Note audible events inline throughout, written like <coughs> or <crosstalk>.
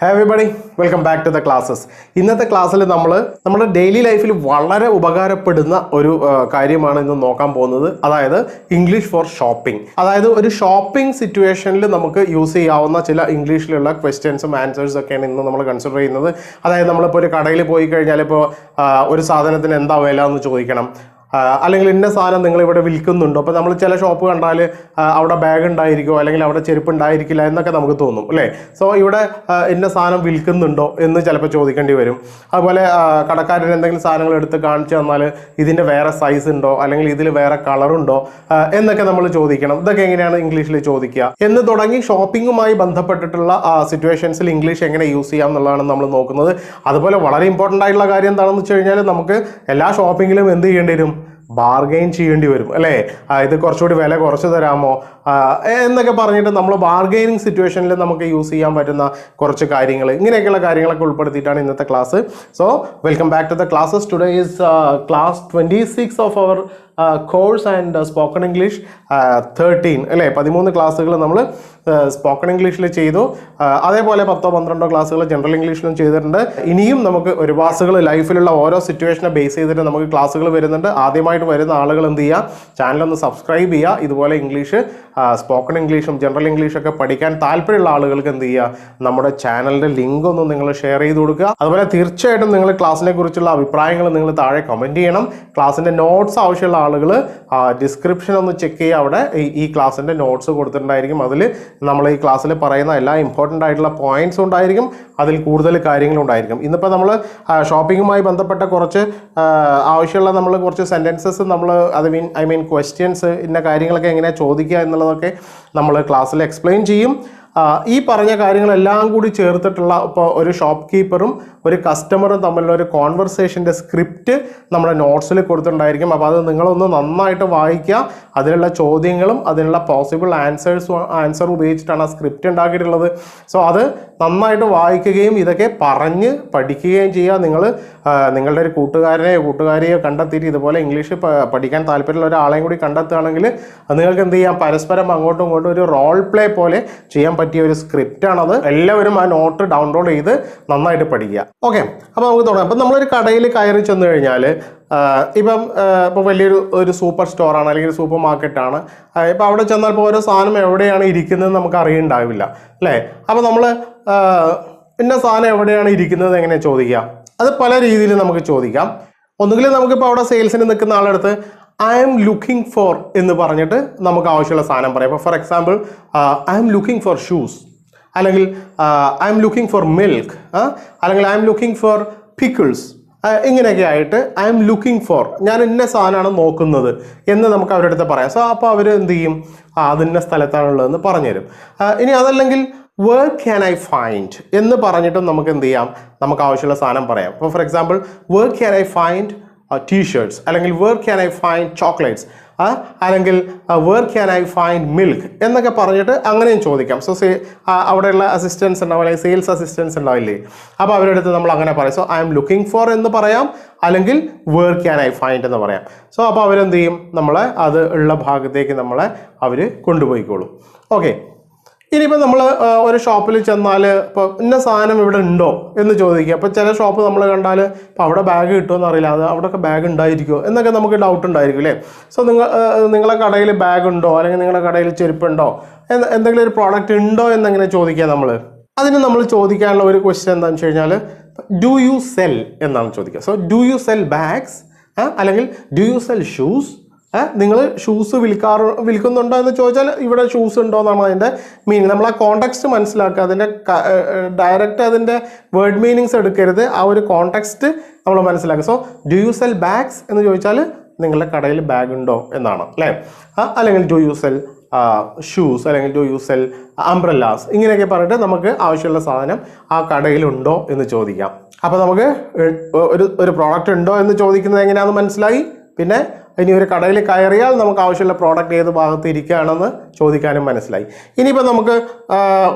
Hey everybody welcome back to the classes ഇന്നത്തെ ക്ലാസ്സിൽ നമ്മൾ നമ്മുടെ ഡെയിലി ലൈഫിൽ വളരെ ഉപകാരപ്പെടുന്ന ഒരു കാര്യമാണ് ഇന്ന് നോക്കാൻ പോകുന്നത്. അതായത് ഇംഗ്ലീഷ് ഫോർ ഷോപ്പിംഗ് അതായത് ഒരു ഷോപ്പിംഗ് സിറ്റുവേഷനിൽ നമുക്ക് യൂസ് ചെയ്യാവുന്ന ചില ഇംഗ്ലീഷിലുള്ള ക്വസ്റ്റ്യൻസും ആൻസേഴ്സും ഒക്കെയാണ് ഇന്ന് നമ്മൾ കൺസിഡർ ചെയ്യുന്നത്. അതായത് നമ്മളിപ്പോൾ ഒരു കടയിൽ പോയി കഴിഞ്ഞാൽ ഇപ്പോൾ ഒരു സാധനത്തിന് എന്താ വില എന്ന് ചോദിക്കണം. അല്ലെങ്കിൽ ഇന്ന സാധനം നിങ്ങൾ ഇവിടെ വിൽക്കുന്നുണ്ടോ. അപ്പോൾ നമ്മൾ ചില ഷോപ്പ് കണ്ടാൽ അവിടെ ബാഗ് ഉണ്ടായിരിക്കുമോ അല്ലെങ്കിൽ അവിടെ ചെരുപ്പ് ഉണ്ടായിരിക്കില്ല എന്നൊക്കെ നമുക്ക് തോന്നും അല്ലേ? സോ ഇവിടെ ഇന്ന സാധനം വിൽക്കുന്നുണ്ടോ എന്ന് ചിലപ്പോൾ ചോദിക്കേണ്ടി വരും. അതുപോലെ കടക്കാരൻ എന്തെങ്കിലും സാധനങ്ങൾ എടുത്ത് കാണിച്ചു തന്നാൽ ഇതിന്റെ വേറെ സൈസ് ഉണ്ടോ അല്ലെങ്കിൽ ഇതിൽ വേറെ കളറുണ്ടോ എന്നൊക്കെ നമ്മൾ ചോദിക്കണം. ഇതൊക്കെ എങ്ങനെയാണ് ഇംഗ്ലീഷിൽ ചോദിക്കുക. എന്ന് തുടങ്ങി ഷോപ്പിങ്ങുമായി ബന്ധപ്പെട്ടിട്ടുള്ള സിറ്റുവേഷൻസിൽ ഇംഗ്ലീഷ് എങ്ങനെ യൂസ് ചെയ്യാം എന്നുള്ളതാണ് നമ്മൾ നോക്കുന്നത്. അതുപോലെ വളരെ ഇമ്പോർട്ടന്റ് ആയിട്ടുള്ള കാര്യം എന്താണെന്ന് വെച്ച് കഴിഞ്ഞാൽ നമുക്ക് എല്ലാ ഷോപ്പിങ്ങിലും എന്ത് ചെയ്യേണ്ടി വരും? ബാർഗെയിൻ ചെയ്യേണ്ടി വരും അല്ലേ? ഇത് കുറച്ചുകൂടി വില കുറച്ച് തരാമോ? എന്നൊക്കെ പറഞ്ഞിട്ട് നമ്മൾ ബാർഗെയിനിങ് സിറ്റുവേഷനിൽ നമുക്ക് യൂസ് ചെയ്യാൻ പറ്റുന്ന കുറച്ച് കാര്യങ്ങൾ ഇങ്ങനെയൊക്കെയുള്ള കാര്യങ്ങളൊക്കെ ഉൾപ്പെടുത്തിയിട്ടാണ് ഇന്നത്തെ class so welcome back to the classes today is class twenty six of our course and spoken English thirteen അല്ലേ? പതിമൂന്ന് ക്ലാസ്സുകൾ നമ്മൾ സ്പോക്കൺ ഇംഗ്ലീഷിൽ ചെയ്തു. അതേപോലെ പത്തോ പന്ത്രണ്ടോ ക്ലാസ്സുകൾ ജനറൽ ഇംഗ്ലീഷിലും ചെയ്തിട്ടുണ്ട്. ഇനിയും നമുക്ക് ഒരു ക്ലാസ്സുകൾ ലൈഫിലുള്ള ഓരോ സിറ്റുവേഷനെ ബേസ് ചെയ്തിട്ട് നമുക്ക് ക്ലാസ്സുകൾ വരുന്നുണ്ട്. ആദ്യമായിട്ട് വരുന്ന ആളുകൾ എന്ത് ചെയ്യുക ചാനലൊന്ന് സബ്സ്ക്രൈബ് ചെയ്യുക. ഇതുപോലെ ഇംഗ്ലീഷ് സ്പോക്കൺ ഇംഗ്ലീഷും ജനറൽ ഇംഗ്ലീഷൊക്കെ പഠിക്കാൻ താല്പര്യമുള്ള ആളുകൾക്ക് എന്ത് ചെയ്യുക നമ്മുടെ ചാനലിന്റെ ലിങ്ക് ഒന്ന് നിങ്ങൾ ഷെയർ ചെയ്ത് കൊടുക്കുക. അതുപോലെ തീർച്ചയായിട്ടും നിങ്ങൾ ക്ലാസ്സിനെ കുറിച്ചുള്ള അഭിപ്രായങ്ങൾ നിങ്ങൾ താഴെ കമന്റ് ചെയ്യണം. ക്ലാസ്സിന്റെ നോട്ട്സ് ആവശ്യമുള്ള ആളുകൾ ഡിസ്ക്രിപ്ഷൻ ഒന്ന് ചെക്ക് ചെയ്യുക. അവിടെ ഈ- ക്ലാസ്സിന്റെ നോട്ട്സ് കൊടുത്തിട്ടുണ്ടായിരിക്കും. അതിൽ നമ്മൾ ഈ ക്ലാസ്സിൽ പറയുന്ന എല്ലാ ഇമ്പോർട്ടന്റ് ആയിട്ടുള്ള പോയിന്റ്സും ഉണ്ടായിരിക്കും. അതിൽ കൂടുതൽ കാര്യങ്ങളും ഉണ്ടായിരിക്കും. ഇന്നിപ്പോൾ നമ്മൾ ഷോപ്പിങ്ങുമായി ബന്ധപ്പെട്ട കുറച്ച് ആവശ്യമുള്ള നമ്മൾ കുറച്ച് സെന്റൻസസ് നമ്മൾ അത് മീൻ ഐ മീൻ ക്വസ്റ്റ്യൻസ് ഇന്ന കാര്യങ്ങളൊക്കെ എങ്ങനെയാണ് ചോദിക്കുക എന്നുള്ളതൊക്കെ നമ്മൾ ക്ലാസ്സിൽ എക്സ്പ്ലെയിൻ ചെയ്യും. ഈ പറഞ്ഞ കാര്യങ്ങളെല്ലാം കൂടി ചേർത്തിട്ടുള്ള ഇപ്പോൾ ഒരു ഷോപ്പ് കീപ്പറും ഒരു കസ്റ്റമറും തമ്മിലുള്ള ഒരു കോൺവെർസേഷന്റെ സ്ക്രിപ്റ്റ് നമ്മുടെ നോട്ട്സിൽ കൊടുത്തിട്ടുണ്ടായിരിക്കും. അപ്പോൾ അത് നിങ്ങളൊന്ന് നന്നായിട്ട് വായിക്കുക. അതിനുള്ള ചോദ്യങ്ങളും അതിനുള്ള പോസിബിൾ ആൻസേഴ്സും ആൻസർ ഉപയോഗിച്ചിട്ടാണ് ആ സ്ക്രിപ്റ്റ് ഉണ്ടാക്കിയിട്ടുള്ളത്. സോ അത് നന്നായിട്ട് വായിക്കുകയും ഇതൊക്കെ പറഞ്ഞ് പഠിക്കുകയും ചെയ്യുക. നിങ്ങൾ നിങ്ങളുടെ ഒരു കൂട്ടുകാരനെയോ കൂട്ടുകാരെയോ കണ്ടെത്തിയിട്ട് ഇതുപോലെ ഇംഗ്ലീഷ് പഠിക്കാൻ താല്പര്യമുള്ള ഒരാളെയും കൂടി കണ്ടെത്തുകയാണെങ്കിൽ നിങ്ങൾക്ക് എന്ത് ചെയ്യാം? പരസ്പരം അങ്ങോട്ടും ഇങ്ങോട്ടും ഒരു റോൾ പ്ലേ പോലെ ചെയ്യാൻ പറ്റിയ ഒരു സ്ക്രിപ്റ്റാണത് എല്ലാവരും ആ നോട്ട് ഡൗൺലോഡ് ചെയ്ത് നന്നായിട്ട് പഠിക്കുക. ഓക്കെ അപ്പോൾ നമുക്ക് തുടങ്ങാം. അപ്പം നമ്മളൊരു കടയിൽ കയറി ചെന്ന് കഴിഞ്ഞാൽ ഇപ്പം ഇപ്പോൾ വലിയൊരു ഒരു സൂപ്പർ സ്റ്റോറാണ് അല്ലെങ്കിൽ സൂപ്പർ മാർക്കറ്റാണ് ഇപ്പം അവിടെ ചെന്നാൽ ഇപ്പോൾ ഓരോ സാധനം എവിടെയാണ് ഇരിക്കുന്നത് നമുക്ക് അറിയണ്ടാവില്ല. അല്ലേ? അപ്പോൾ നമ്മൾ ഇന്ന സാധനം എവിടെയാണ് ഇരിക്കുന്നത് എങ്ങനെ ചോദിക്കുക. അത് പല രീതിയിൽ നമുക്ക് ചോദിക്കാം. ഒന്നുകിൽ നമുക്കിപ്പോൾ അവിടെ സെയിൽസിന് നിൽക്കുന്ന ആളെടുത്ത് ഐ എം ലുക്കിംഗ് ഫോർ എന്ന് പറഞ്ഞിട്ട് നമുക്ക് ആവശ്യമുള്ള സാധനം പറയാം. ഇപ്പോൾ for example I'm looking for shoes അല്ലെങ്കിൽ I'm looking for milk അല്ലെങ്കിൽ I'm looking for pickles ഇങ്ങനെയൊക്കെ ആയിട്ട് ഐ എം ലുക്കിംഗ് ഫോർ ഞാൻ ഇന്ന സാധനമാണ് നോക്കുന്നത് എന്ന് നമുക്ക് അവരുടെ അടുത്ത് പറയാം. സോ അപ്പോൾ അവർ എന്ത് ചെയ്യും? ആ അതിന്ന സ്ഥലത്താണുള്ളതെന്ന് പറഞ്ഞുതരും. ഇനി അതല്ലെങ്കിൽ വേർ ക്യാൻ ഐ ഫൈൻഡ് എന്ന് പറഞ്ഞിട്ടും നമുക്ക് എന്ത് ചെയ്യാം? നമുക്ക് ആവശ്യമുള്ള സാധനം പറയാം. ഇപ്പോൾ for example where can I find T shirts അല്ലെങ്കിൽ where can I find chocolates അല്ലെങ്കിൽ where can I find milk എന്നൊക്കെ പറഞ്ഞിട്ട് അങ്ങനെയും ചോദിക്കാം. സോ സേ അവിടെയുള്ള അസിസ്റ്റൻസ് ഉണ്ടാവും അല്ലെങ്കിൽ സെയിൽസ് അസിസ്റ്റൻസ് ഉണ്ടാവില്ലേ? അപ്പോൾ അവരുടെ അടുത്ത് നമ്മൾ അങ്ങനെ പറയാം. So I'm looking for എന്ന് പറയാം അല്ലെങ്കിൽ വേർ ക്യാൻ ഐ ഫൈൻഡ് എന്ന് പറയാം. സോ അപ്പോൾ അവരെന്ത് ചെയ്യും? നമ്മളെ അത് ഉള്ള ഭാഗത്തേക്ക് നമ്മളെ അവർ കൊണ്ടുപോയിക്കോളും. ഓക്കെ ഇനിയിപ്പോൾ നമ്മൾ ഒരു ഷോപ്പിൽ ചെന്നാൽ ഇപ്പോൾ ഇന്ന സാധനം ഇവിടെ ഉണ്ടോ എന്ന് ചോദിക്കുക. അപ്പോൾ ചില ഷോപ്പ് നമ്മൾ കണ്ടാൽ ഇപ്പോൾ അവിടെ ബാഗ് കിട്ടുമെന്ന് അറിയില്ല. അത് അവിടെയൊക്കെ ബാഗ് ഉണ്ടായിരിക്കുമോ എന്നൊക്കെ നമുക്ക് ഡൗട്ട് ഉണ്ടായിരിക്കും അല്ലേ? സോ നിങ്ങൾ നിങ്ങളുടെ കടയിൽ ബാഗ് ഉണ്ടോ? അല്ലെങ്കിൽ നിങ്ങളുടെ കടയിൽ ചെരുപ്പുണ്ടോ? എന്തെങ്കിലും ഒരു പ്രോഡക്റ്റ് ഉണ്ടോ എന്നെങ്ങനെ ചോദിക്കുക നമ്മൾ അതിന് നമ്മൾ ചോദിക്കാനുള്ള ഒരു ക്വസ്റ്റ്യൻ എന്താണെന്ന് വെച്ച് കഴിഞ്ഞാൽ ഡു യു സെൽ എന്നാണ് ചോദിക്കുക. So do you sell bags അല്ലെങ്കിൽ ഡു യു സെൽ ഷൂസ് നിങ്ങൾ ഷൂസ് വിൽക്കാറ് വിൽക്കുന്നുണ്ടോ എന്ന് ചോദിച്ചാൽ ഇവിടെ ഷൂസ് ഉണ്ടോ എന്നാണ് അതിന്റെ മീനിങ് നമ്മൾ ആ കോണ്ടെക്സ്റ്റ് മനസ്സിലാക്കുക അതിന്റെ ഡയറക്റ്റ് അതിന്റെ വേർഡ് മീനിങ്സ് എടുക്കരുത്. ആ ഒരു കോണ്ടെക്സ്റ്റ് നമ്മൾ മനസ്സിലാക്കുക. So do you sell bags എന്ന് ചോദിച്ചാൽ നിങ്ങളുടെ കടയിൽ ബാഗ് ഉണ്ടോ എന്നാണ് അല്ലേ? അല്ലെങ്കിൽ ഡു യു സെൽ ഷൂസ് അല്ലെങ്കിൽ ഡു യു സെൽ അംബ്രല്ലാസ് ഇങ്ങനെയൊക്കെ പറഞ്ഞിട്ട് നമുക്ക് ആവശ്യമുള്ള സാധനം ആ കടയിലുണ്ടോ എന്ന് ചോദിക്കാം. അപ്പോൾ നമുക്ക് ഒരു ഒരു പ്രോഡക്റ്റ് ഉണ്ടോ എന്ന് ചോദിക്കുന്നത് എങ്ങനെയാണെന്ന് മനസ്സിലായി? പിന്നെ ഇനി ഒരു കടയിൽ കയറിയാൽ നമുക്ക് ആവശ്യമുള്ള പ്രോഡക്റ്റ് ഏത് ഭാഗത്ത് ഇരിക്കുകയാണെന്ന് ചോദിക്കാനും മനസ്സിലായി. ഇനിയിപ്പോൾ നമുക്ക്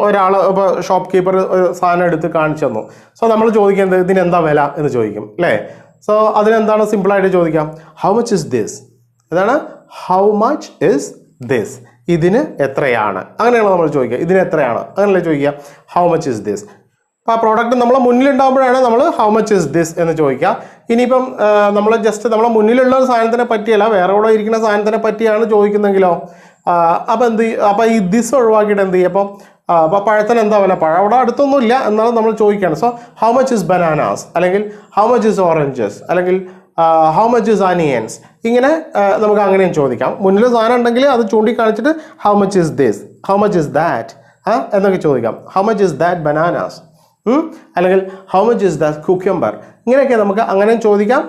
ഒരാൾ ഇപ്പോൾ ഷോപ്പ് കീപ്പർ ഒരു സാധനം എടുത്ത് കാണിച്ചു തന്നു. സോ നമ്മൾ ചോദിക്കുന്നത് ഇതിന് എന്താ വില എന്ന് ചോദിക്കും അല്ലേ? സോ അതിനെന്താണ് സിമ്പിളായിട്ട് ചോദിക്കാം. ഹൗ മച്ച് ഇസ് ദിസ് അതാണ് ഹൗ മച്ച് ഇസ് ദിസ് ഇതിന് എത്രയാണ്? അങ്ങനെയാണ് നമ്മൾ ചോദിക്കുക. ഇതിന് എത്രയാണ്? അങ്ങനെയല്ലേ ചോദിക്കുക. ഹൗ മച്ച് ഇസ് ദിസ് അപ്പോൾ ആ പ്രോഡക്റ്റ് നമ്മളെ മുന്നിലുണ്ടാകുമ്പോഴാണ് നമ്മൾ ഹൗ മച്ച് ഇസ് ദിസ് എന്ന് ചോദിക്കുക. ഇനിയിപ്പം നമ്മൾ ജസ്റ്റ് നമ്മളെ മുന്നിലുള്ള ഒരു സാധനത്തിനെ പറ്റിയല്ല വേറെ കൂടെ ഇരിക്കുന്ന സാധനത്തിനെ പറ്റിയാണ് ചോദിക്കുന്നെങ്കിലോ അപ്പം എന്ത് ചെയ്യും? അപ്പം ഈ ദിസ് ഒഴിവാക്കിയിട്ട് എന്ത് ചെയ്യും? അപ്പം അപ്പോൾ പഴത്തിന് എന്താ വില? പഴം അവിടെ അടുത്തൊന്നുമില്ല എന്നാലും നമ്മൾ ചോദിക്കുകയാണ് so how much is bananas അല്ലെങ്കിൽ ഹൗ മച്ച് ഇസ് ഓറഞ്ചസ് അല്ലെങ്കിൽ ഹൗ മച്ച് ഇസ് അനിയൻസ് ഇങ്ങനെ നമുക്ക് അങ്ങനെയും ചോദിക്കാം. മുന്നിൽ സാധനം ഉണ്ടെങ്കിൽ അത് ചൂണ്ടിക്കാണിച്ചിട്ട് how much is this how much is that എന്നൊക്കെ ചോദിക്കാം. How much is that bananas അല്ലെങ്കിൽ how much is the cucumber ഇങ്ങനെയൊക്കെ നമുക്ക് അങ്ങനെ ചോദിക്കാം.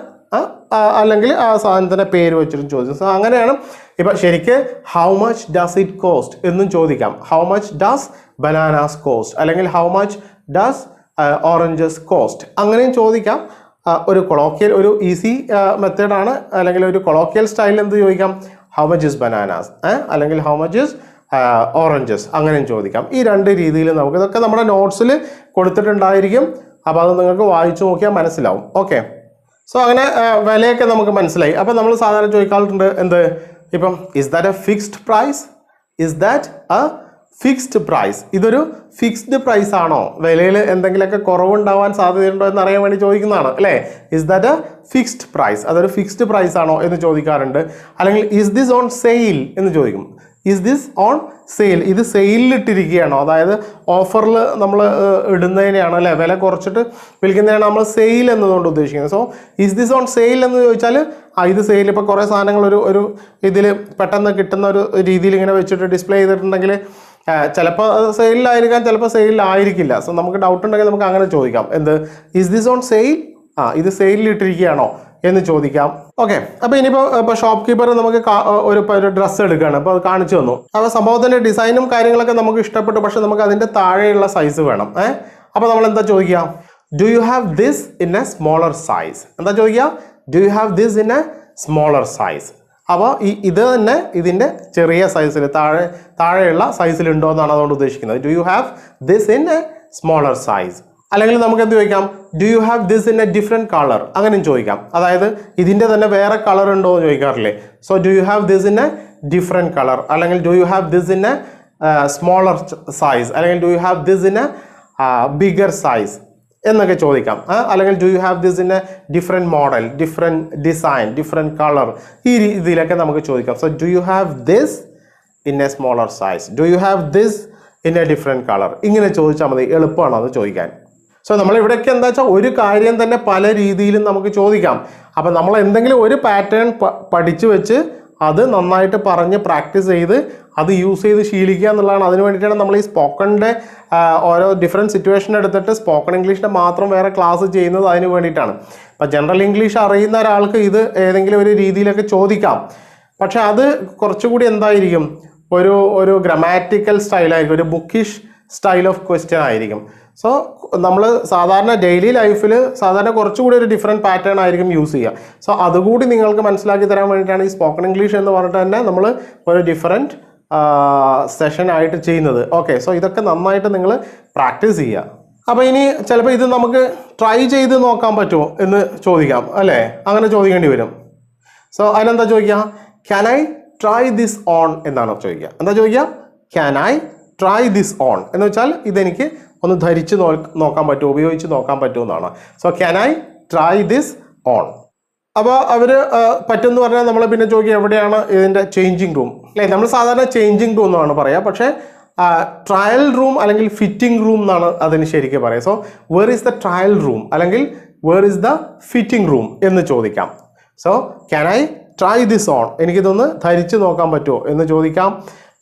അല്ലെങ്കിൽ ആ സാധനത്തിന്റെ പേര് വെച്ചിട്ടും ചോദിക്കും. സോ അങ്ങനെയാണ്. ഇപ്പം ശരിക്ക് how much does it cost എന്നും ചോദിക്കാം. How much does bananas cost അല്ലെങ്കിൽ how much does oranges cost അങ്ങനെയും ചോദിക്കാം. ഒരു കൊളോക്കിയൽ ഒരു ഈസി മെത്തേഡാണ് അല്ലെങ്കിൽ ഒരു കൊളോക്കിയൽ സ്റ്റൈലിൽ എന്ത് ചോദിക്കാം? ഹൗ മച്ച് ഇസ് ബനാനാസ് അല്ലെങ്കിൽ ഹൗ മച്ച് ഇസ് ഓറഞ്ചസ് അങ്ങനെയും ചോദിക്കാം. ഈ രണ്ട് രീതിയിൽ നമുക്ക് ഇതൊക്കെ നമ്മുടെ നോട്ട്സിൽ കൊടുത്തിട്ടുണ്ടായിരിക്കും. അപ്പോൾ അത് നിങ്ങൾക്ക് വായിച്ചു നോക്കിയാൽ മനസ്സിലാവും. ഓക്കെ സോ അങ്ങനെ വിലയൊക്കെ നമുക്ക് മനസ്സിലായി. അപ്പോൾ നമ്മൾ സാധാരണ ചോദിക്കാറുണ്ട് എന്ത്? ഇപ്പം is that a fixed price is that a fixed price ഇതൊരു ഫിക്സ്ഡ് പ്രൈസ് ആണോ? വിലയിൽ എന്തെങ്കിലുമൊക്കെ കുറവുണ്ടാവാൻ സാധ്യതയുണ്ടോ എന്ന് അറിയാൻ വേണ്ടി ചോദിക്കുന്നതാണ് അല്ലേ? Is that a fixed price അതൊരു ഫിക്സ്ഡ് പ്രൈസ് ആണോ എന്ന് ചോദിക്കാറുണ്ട്. അല്ലെങ്കിൽ ഇസ് ദിസ് ഓൺ സെയിൽ എന്ന് ചോദിക്കും. ഇസ് ദിസ് ഓൺ സെയിൽ ഇത് സെയിലിൽ ഇട്ടിരിക്കുകയാണോ അതായത് ഓഫറിൽ നമ്മൾ ഇടുന്നതിനെയാണ് അല്ലേ? വില കുറച്ചിട്ട് വിൽക്കുന്നതിനാണ് നമ്മൾ സെയിൽ എന്നതുകൊണ്ട് ഉദ്ദേശിക്കുന്നത്. So is this on sale എന്ന് ചോദിച്ചാൽ ആ ഇത് സെയിൽ ഇപ്പോൾ കുറേ സാധനങ്ങൾ ഒരു ഒരു ഇതിൽ പെട്ടെന്ന് കിട്ടുന്ന ഒരു രീതിയിൽ ഇങ്ങനെ വെച്ചിട്ട് ഡിസ്പ്ലേ ചെയ്തിട്ടുണ്ടെങ്കിൽ ചിലപ്പോൾ സെയിലിലായിരിക്കാം ചിലപ്പോൾ സെയിലിലായിരിക്കില്ല സോ നമുക്ക് ഡൗട്ട് ഉണ്ടെങ്കിൽ നമുക്ക് അങ്ങനെ ചോദിക്കാം. എന്ത്? ഇസ് ദിസ് ഓൺ സെയിൽ ആ ഇത് സെയിലിൽ ഇട്ടിരിക്കുകയാണോ എന്ന് ചോദിക്കാം. ഓക്കെ അപ്പോൾ ഇനിയിപ്പോൾ ഇപ്പോൾ ഷോപ്പ് കീപ്പർ നമുക്ക് ഒരു ഡ്രസ്സ് എടുക്കുകയാണ്. അപ്പോൾ അത് കാണിച്ചു തന്നു. അപ്പോൾ സംഭവത്തിന്റെ ഡിസൈനും കാര്യങ്ങളൊക്കെ നമുക്ക് ഇഷ്ടപ്പെട്ടു. പക്ഷെ നമുക്ക് അതിന്റെ താഴെയുള്ള സൈസ് വേണം. ഏഹ് അപ്പോൾ നമ്മൾ എന്താ ചോദിക്കുക? Do you have this in a smaller size എന്താ ചോദിക്കുക? Do you have this in a smaller size അപ്പോൾ ഈ ഇത് തന്നെ ഇതിന്റെ ചെറിയ സൈസിൽ താഴെ താഴെയുള്ള സൈസിലുണ്ടോ എന്നാണ് അതുകൊണ്ട് ഉദ്ദേശിക്കുന്നത്. Do you have this in a smaller size അല്ലെങ്കിൽ നമുക്ക് എന്ത് ചോദിക്കാം? Do you have this in a different colour അങ്ങനെയും ചോദിക്കാം. അതായത് ഇതിന്റെ തന്നെ വേറെ കളർ ഉണ്ടോ എന്ന് ചോദിക്കാറില്ലേ? So do you have this in a different colour അല്ലെങ്കിൽ do you have this in a smaller size അല്ലെങ്കിൽ do you have this in a bigger size എന്നൊക്കെ ചോദിക്കാം. അല്ലെങ്കിൽ do you have this in a different model different design different colour ഈ രീതിയിലൊക്കെ നമുക്ക് ചോദിക്കാം. So do you have this in a smaller size do you have this in a different colour ഇങ്ങനെ ചോദിച്ചാൽ മതി. എളുപ്പമാണ് അത് ചോദിക്കാൻ. സോ നമ്മൾ ഇവിടെയൊക്കെ എന്താ വെച്ചാൽ ഒരു കാര്യം തന്നെ പല രീതിയിലും നമുക്ക് ചോദിക്കാം. അപ്പം നമ്മൾ എന്തെങ്കിലും ഒരു പാറ്റേൺ പഠിച്ചു വെച്ച് അത് നന്നായിട്ട് പറഞ്ഞ് പ്രാക്ടീസ് ചെയ്ത് അത് യൂസ് ചെയ്ത് ശീലിക്കുക എന്നുള്ളതാണ്. അതിന് വേണ്ടിയിട്ടാണ് നമ്മൾ ഈ സ്പോക്കണിന്റെ ഓരോ ഡിഫറെന്റ് സിറ്റുവേഷൻ എടുത്തിട്ട് സ്പോക്കൺ ഇംഗ്ലീഷിന്റെ മാത്രം വേറെ ക്ലാസ് ചെയ്യുന്നത് അതിന് വേണ്ടിയിട്ടാണ്. അപ്പം ജനറൽ ഇംഗ്ലീഷ് അറിയുന്ന ഒരാൾക്ക് ഇത് ഏതെങ്കിലും ഒരു രീതിയിലൊക്കെ ചോദിക്കാം. പക്ഷേ അത് കുറച്ചുകൂടി എന്തായിരിക്കും? ഒരു ഒരു ഗ്രമാറ്റിക്കൽ സ്റ്റൈലായിരിക്കും ഒരു ബുക്കിഷ് സ്റ്റൈൽ ഓഫ് ക്വസ്റ്റ്യൻ ആയിരിക്കും. സോ നമ്മൾ സാധാരണ ഡെയിലി ലൈഫിൽ സാധാരണ കുറച്ചുകൂടി ഒരു ഡിഫറെന്റ് പാറ്റേൺ ആയിരിക്കും യൂസ് ചെയ്യുക. സോ അതുകൂടി നിങ്ങൾക്ക് മനസ്സിലാക്കി തരാൻ വേണ്ടിയിട്ടാണ് ഈ സ്പോക്കൺ ഇംഗ്ലീഷ് എന്ന് പറഞ്ഞിട്ട് തന്നെ നമ്മൾ ഒരു ഡിഫറെന്റ് സെഷൻ ആയിട്ട് ചെയ്യുന്നത്. ഓക്കെ സോ ഇതൊക്കെ നന്നായിട്ട് നിങ്ങൾ പ്രാക്ടീസ് ചെയ്യുക. അപ്പോൾ ഇനി ചിലപ്പോൾ ഇത് നമുക്ക് ട്രൈ ചെയ്ത് നോക്കാൻ പറ്റുമോ എന്ന് ചോദിക്കാം അല്ലേ? അങ്ങനെ ചോദിക്കേണ്ടി വരും. സോ അതിനെന്താ ചോദിക്കുക? Can I try this on എന്നാണ് ചോദിക്കുക. എന്താ ചോദിക്കുക? Can I try this on എന്ന് വെച്ചാൽ ഇതെനിക്ക് ഒന്ന് ധരിച്ച് നോക്കാൻ പറ്റുമോ? ഉപയോഗിച്ച് നോക്കാൻ പറ്റുമോ എന്നാണ്. So can I try this on അപ്പോൾ അവർ പറ്റുമെന്ന് പറഞ്ഞാൽ നമ്മൾ പിന്നെ ചോദിക്കുക എവിടെയാണ് ഇതിന്റെ ചേഞ്ചിങ് റൂം അല്ലേ നമ്മൾ സാധാരണ ചേഞ്ചിങ് റൂം എന്നാണ് പറയുക പക്ഷേ ട്രയൽ റൂം അല്ലെങ്കിൽ ഫിറ്റിംഗ് റൂം എന്നാണ് അതിന് ശരിക്കും പറയുക so where is the trial room അല്ലെങ്കിൽ where is the fitting room എന്ന് ചോദിക്കാം. So can I try this on എനിക്കിതൊന്ന് ധരിച്ച് നോക്കാൻ പറ്റുമോ എന്ന് ചോദിക്കാം.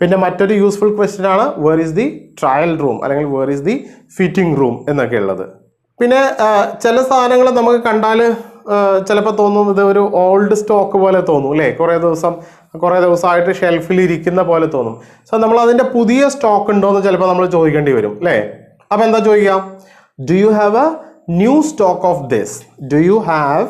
പിന്നെ മറ്റൊരു യൂസ്ഫുൾ ക്വസ്റ്റ്യൻ ആണ് where is the trial room അല്ലെങ്കിൽ where is the fitting room എന്നൊക്കെ ഉള്ളത്. പിന്നെ ചില സാധനങ്ങൾ നമുക്ക് കണ്ടാൽ ചിലപ്പോൾ തോന്നും ഇത് ഒരു ഓൾഡ് സ്റ്റോക്ക് പോലെ തോന്നും അല്ലേ കുറേ ദിവസം കുറേ ദിവസമായിട്ട് ഷെൽഫിൽ ഇരിക്കുന്ന പോലെ തോന്നും. സോ നമ്മൾ അതിന്റെ പുതിയ സ്റ്റോക്ക് ഉണ്ടോ എന്ന് ചിലപ്പോൾ നമ്മൾ ചോദിക്കേണ്ടി വരും അല്ലേ അപ്പോൾ എന്താ ചോദിക്കാം? Do you have a new stock of this do you have